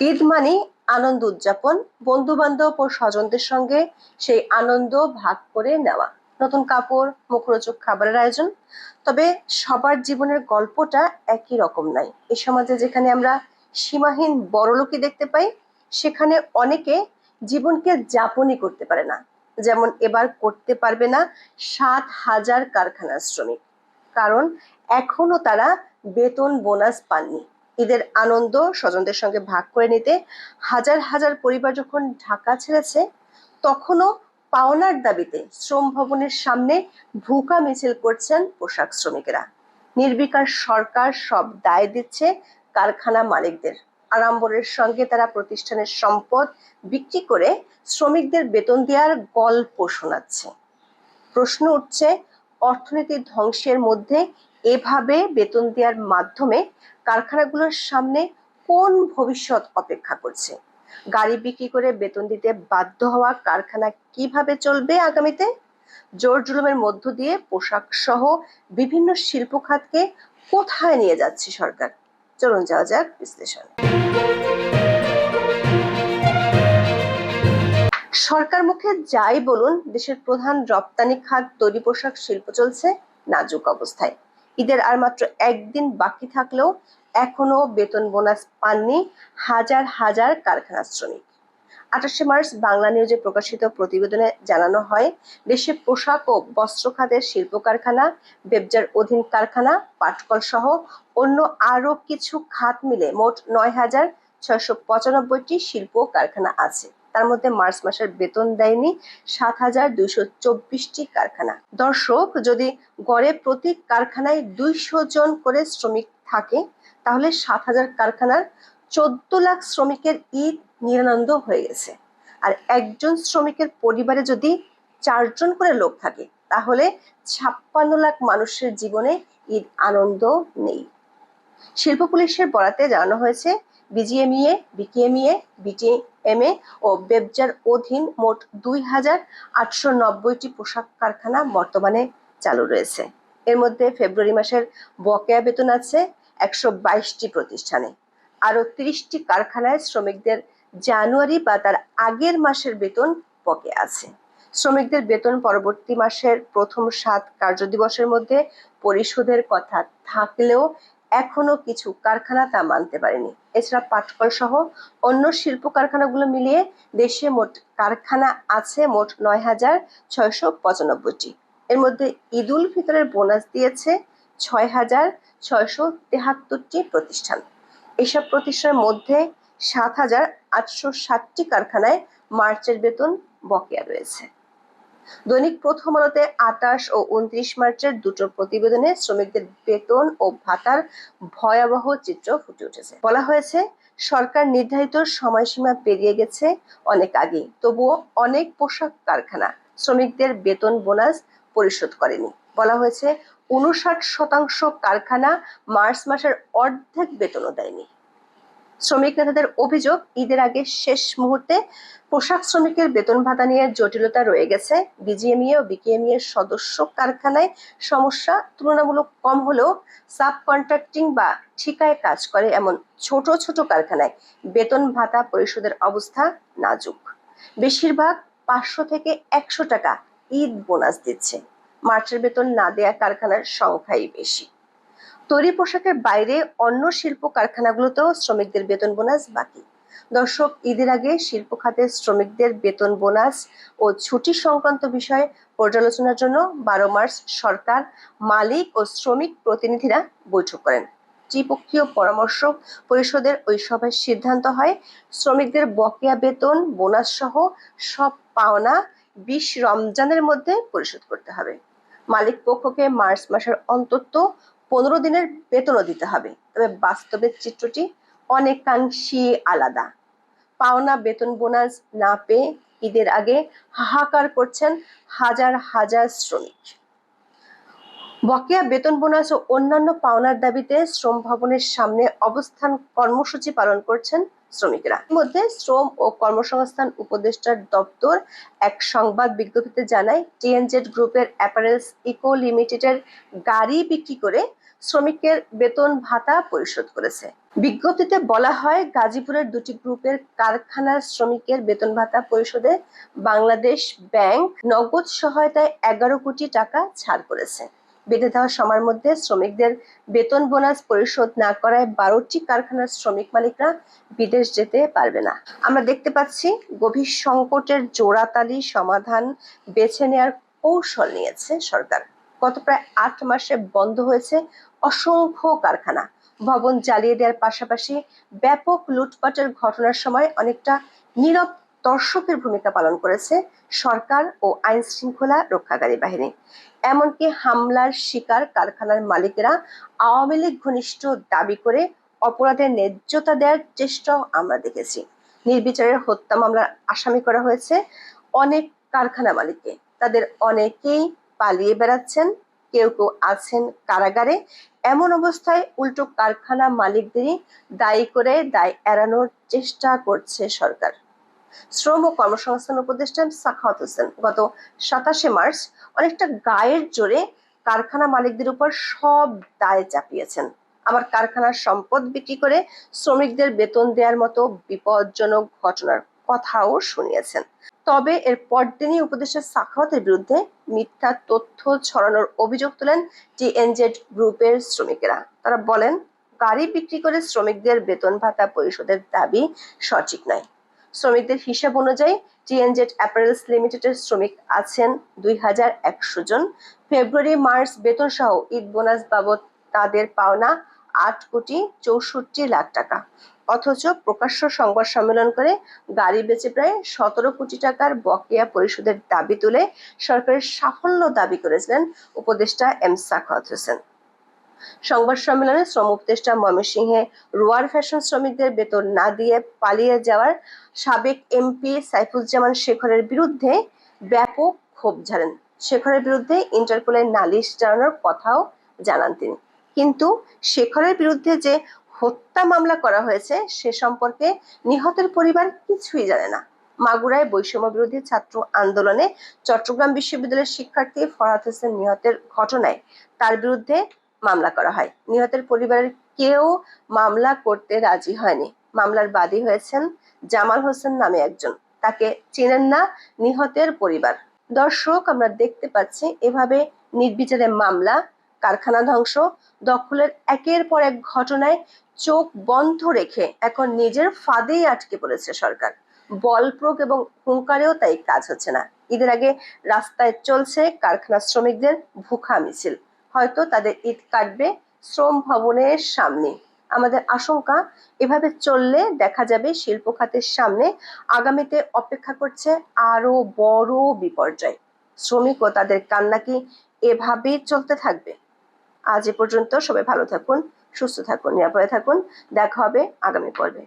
ঈদ মানে আনন্দ উদযাপন। বন্ধু বান্ধব ও স্বজনদের সঙ্গে সেই আনন্দ ভাগ করে নেওয়া। নতুন কাপড়, মুখরোচক খাবারের আয়োজন। তবে সবার জীবনের গল্পটা একই রকম নাই এ সমাজে যেখানে আমরা সীমাহীন বড়লোকি দেখতে পাই, সেখানে অনেকে জীবনকে যাপনই করতে পারে না। যেমন এবার করতে পারবে না সাত হাজার কারখানার শ্রমিক। কারণ এখনও তারা বেতন বোনাস পাননি। ঈদের আনন্দ স্বজনদের সঙ্গে ভাগ করে নিতে হাজার হাজার পরিবার যখন ঢাকা ছেড়েছে, তখনও পাওনার দাবিতে শ্রম ভবনের সামনে ভুকা মিছিল করছেন পোশাক শ্রমিকেরা। নির্বিকার সরকার সব দায় দিচ্ছে কারখানা মালিকদের। আড়ম্বরের সঙ্গে তারা প্রতিষ্ঠানের সম্পদ বিক্রি করে শ্রমিকদের বেতন দেওয়ার গল্প শোনাচ্ছে। প্রশ্ন উঠছে অর্থনীতির ধ্বংসের মধ্যে এভাবে বেতন দেওয়ার মাধ্যমে কারখানাগুলোর সামনে কোন ভবিষ্যৎ অপেক্ষা করছে? গাড়ি বিক্রি করে বেতন দিতে বাধ্য হওয়া কারখানা কীভাবে চলবে আগামীতে? জোর জুলুমের মধ্য দিয়ে পোশাক সহ বিভিন্ন শিল্প খাতকে কোথায় নিয়ে যাচ্ছে সরকার? চলুন যাওয়া যাক বিশ্লেষণ। সরকার মুখে যাই বলুন, দেশের প্রধান রপ্তানি খাত, তৈরি পোশাক, শিল্প চলছে নাজুক অবস্থায়। ঈদের আর মাত্র একদিন বাকি থাকলেও এখনও বেতন বোনাস পাননি হাজার হাজার কারখানা শ্রমিক। আঠাশে মার্চ বাংলা নিউজে প্রকাশিত প্রতিবেদনে জানানো হয়, দেশে পোশাক ও বস্ত্র খাতের শিল্প কারখানা বেবজার অধীন কারখানা, পাটকল সহ অন্য আরও কিছু খাত মিলে মোট নয় হাজার ছয়শো পঁচানব্বইটি শিল্প কারখানা আছে। তার মধ্যে মার্চ মাসের বেতন দেয়নি, সাত হাজার দুইশো চব্বিশটি কারখানা। দর্শক, যদি গড়ে প্রতি কারখানায় দুইশো জন করে শ্রমিক থাকে, তাহলে সাত হাজার কারখানার চোদ্দ লাখ শ্রমিকের ঈদ নিরানন্দ হয়ে গেছে। আর একজন শ্রমিকের পরিবারে যদি চারজন করে লোক থাকে, তাহলে ছাপ্পান্ন লাখ মানুষের জীবনে ঈদ আনন্দ নেই। শিল্প পুলিশের বরাতে জানানো হয়েছে, বিজিএমইএ, বিকেএমইএ বিটিএমএ ও বেবজার অধীন মোট দুই হাজার আটশো নব্বইটি পোশাক কারখানা বর্তমানে চালু রয়েছে। এর মধ্যে ফেব্রুয়ারি মাসের বকেয়া বেতন আছে একশো বাইশটি প্রতিষ্ঠানে। আরও তিরিশটি কারখানায় শ্রমিকদের জানুয়ারি বা তার আগের মাসের বেতন বকেয়া আছে। শ্রমিকদের বেতন পরবর্তী মাসের প্রথম সাত কার্যদিবসের মধ্যে পরিশোধের কথা থাকলেও এখনও কিছু কারখানা তা মানতে পারেনি। এছাড়া পাটকল সহ অন্য শিল্প কারখানাগুলো মিলিয়ে দেশে মোট কারখানা আছে মোট নয় হাজার ছয়শো পঁচানব্বইটি। এর মধ্যে ঈদুল ফিতরের বোনাস দিয়েছে ছয় হাজার ছয়শো তেহাত্তরটি প্রতিষ্ঠান। এসব প্রতিষ্ঠানের মধ্যে সাত হাজার আটশো ষাটটি কারখানায় মার্চের বেতন বকেয়া রয়েছে। দৈনিক প্রথম আলোতে আটাশ ও উনত্রিশ মার্চের দুটো প্রতিবেদনে শ্রমিকদের বেতন ও ভাতার ভয়াবহ চিত্র ফুটে উঠেছে। বলা হয়েছে, সরকার নির্ধারিত সময়সীমা পেরিয়ে গেছে অনেক আগে তবুও অনেক পোশাক কারখানা শ্রমিকদের বেতন বোনাস পরিশোধ করেনি। বলা হয়েছে উনষাট শতাংশ কারখানা মার্চ মাসের অর্ধেক বেতনও দেয়নি। শ্রমিক নেতাদের অভিযোগ, ঈদের আগে শেষ মুহূর্তে পোশাক শ্রমিকের বেতন ভাতা নিয়ে জটিলতা রয়ে গেছে। বিজিএমইএ ও বিকেএমইএ সদস্য কারখানায় সমস্যা তুলনামূলক কম হলেও সাব কন্ট্রাক্টিং বা ঠিকায় কাজ করে এমন ছোট ছোট কারখানায় বেতন ভাতা পরিশোধের অবস্থা নাজুক। বেশিরভাগ পাঁচশো থেকে একশো টাকা ঈদ বোনাস দিচ্ছে। মার্চের বেতন না দেয়া কারখানার সংখ্যাই বেশি। তৈরি পোশাকের বাইরে অন্য শিল্প কারখানাগুলোতেও শ্রমিকদের বেতন বোনাস বাকি। দর্শক, ঈদের আগে শিল্প খাতের শ্রমিকদের বেতন বোনাস ও ছুটি সংক্রান্ত বিষয়ে পর্যালোচনার জন্য বারো মার্চ সরকার, মালিক ও শ্রমিক প্রতিনিধিরা বৈঠক করেন। ত্রিপক্ষীয় পরামর্শ পরিষদের ওই সভায় সিদ্ধান্ত হয়, শ্রমিকদের বকেয়া বেতন, বোনাস সহ সব পাওনা বিশ রমজানের মধ্যে পরিশোধ করতে হবে। মালিক পক্ষকে মার্চ মাসের অন্তত পনেরো দিনের বেতনও দিতে হবে। তবে বাস্তবের চিত্রটি অনেকাংশই আলাদা। পাওনা বেতন বোনাস না পেয়ে ঈদের আগে হাহাকার করছেন হাজার হাজার শ্রমিক। বকেয়া বেতন বোনাস ও অন্যান্য পাওনার দাবিতে শ্রম ভবনের সামনে অবস্থান কর্মসূচি পালন করছেন শ্রমিকরা। মধ্যে শ্রম ও কর্মসংস্থান উপদেষ্টার দপ্তর এক সংবাদ বিজ্ঞপ্তিতে জানায়, টিএনজেড গ্রুপের অ্যাপারেলস ইকো লিমিটেডের গাড়ি বিক্রি করে শ্রমিকের বেতন ভাতা পরিশোধ করেছে। বিজ্ঞপ্তিতে বলা হয়, গাজীপুরের দুটি গ্রুপের কারখানার শ্রমিকের বেতন ভাতা পরিশোধে বাংলাদেশ ব্যাংক নগদ সহায়তায় এগারো কোটি টাকা ছাড় করেছে। বেঁধে দেওয়া সময়ের মধ্যে শ্রমিকদের বেতন বোনাস পরিশোধ না করায় বারোটি কারখানার শ্রমিক মালিকরা বিদেশ যেতে পারবে না। আমরা দেখতে পাচ্ছি, গভীর সংকটের জোড়াতালি সমাধান বেছে নেওয়ার কৌশল নিয়েছে সরকার। গত প্রায় আট মাসে বন্ধ হয়েছে অসংখ্য কারখানা। ভবন জ্বালিয়ে দেওয়ার পাশাপাশি ব্যাপক লুটপাটের ঘটনার সময় অনেকটা নীরব দর্শকের ভূমিকা পালন করেছে সরকার ও আইন শৃঙ্খলা রক্ষাকারী বাহিনী। এমনকি হামলার শিকার কারখানার মালিকেরা আওয়ামী লীগ ঘনিষ্ঠ দাবি করে অপরাধের ন্যায্যতা দেওয়ার চেষ্টাও আমরা দেখেছি। নির্বিচারের হত্যা মামলার আসামি করা হয়েছে অনেক কারখানা মালিককে। তাদের অনেকেই পালিয়ে বেড়াচ্ছেন, কেউ কেউ আছেন কারাগারে। এমন অবস্থায় উল্টো কারখানা মালিকদেরই দায়ী করে দায় এড়ানোর চেষ্টা করছে সরকার। শ্রম ও কর্মসংস্থান উপদেষ্টা সাখাওয়াত হোসেন গত সাতাশে মার্চ অনেকটা গায়ের জোরে কারখানা মালিকদের উপর সব দায় চাপিয়েছেন। আবার কারখানার সম্পদ বিক্রি করে শ্রমিকদের বেতন দেওয়ার মতো বিপজ্জনক ঘটনার কথাও শুনিয়েছেন। তবে এর পরদিনই উপদেষ্টা সাখাওয়াতের বিরুদ্ধে মিথ্যা তথ্য ছড়ানোর অভিযোগ তোলেন টিএনজেড গ্রুপের শ্রমিকেরা। তারা বলেন, গাড়ি বিক্রি করে শ্রমিকদের বেতন ভাতা পরিশোধের দাবি সঠিক নয়। শ্রমিকদের হিসাব অনুযায়ী টিএনজেড অ্যাপারেলস লিমিটেডের শ্রমিক আছেন দুই হাজার একশো জন। ফেব্রুয়ারি, মার্চ বেতন সহ ঈদ বোনাস বাবদ তাদের পাওনা আট কোটি চৌষট্টি লাখ টাকা। অথচ প্রকাশ্য সংবাদ সম্মেলন করে গাড়ি বেচে প্রায় সতেরো কোটি টাকার বকেয়া পরিশোধের দাবি তুলে সরকারের সাফল্য দাবি করেছিলেন উপদেষ্টা এম সাখাওয়াত হোসেন। সংবাদ সম্মেলনে শ্রম উপদেষ্টা ময়মনসিংহে রোয়ার ফ্যাশন শ্রমিকদের বেতন না দিয়ে পালিয়ে যাওয়ার সাবেক এমপি সাইফুজ্জামান শেখরের বিরুদ্ধে ব্যাপক ক্ষোভ ঝাড়েন। শেখরের বিরুদ্ধে ইন্টারপোলের নালিশ জানানোর কথাও জানান তিনি। কিন্তু শেখরের বিরুদ্ধে যে হত্যা মামলা করা হয়েছে, সে সম্পর্কে নিহতের পরিবার কিছুই জানে না। মাগুরায় বৈষম্য বিরোধী ছাত্র আন্দোলনে চট্টগ্রাম বিশ্ববিদ্যালয়ের শিক্ষার্থী ফরহাদ হোসেন নিহতের ঘটনায় তার বিরুদ্ধে মামলা করা হয়। নিহতের পরিবারের কেউ মামলা করতে রাজি হয়নি। মামলার বাদী হয়েছেন জামাল হোসেন নামে একজন। তাকে চেনেন না নিহতের পরিবার। দর্শক, আমরা দেখতে পাচ্ছি এভাবে নির্বিচারে মামলা, কারখানা ধ্বংস, দখলের একের পর এক ঘটনায় চোখ বন্ধ রেখে এখন নিজের ফাঁদেই আটকে পড়েছে সরকার। বল প্রয়োগ এবং হুঙ্কারেও তাই কাজ হচ্ছে না। ঈদের আগে রাস্তায় চলছে কারখানা শ্রমিকদের ভুখা মিছিল। হয়তো তাদের ঈদ কাটবে শ্রম ভবনের সামনে। আমাদের আশঙ্কা, এভাবে চললে দেখা যাবে শিল্প খাতের সামনে আগামীতে অপেক্ষা করছে আরও বড় বিপর্যয়। শ্রমিক ও তাদের কান্না কি এভাবেই চলতে থাকবে? আজ এ পর্যন্ত সবাই ভালো থাকুন। সুস্থ থাকুন নিরাপদে থাকুন। দেখা হবে আগামী পর্বে।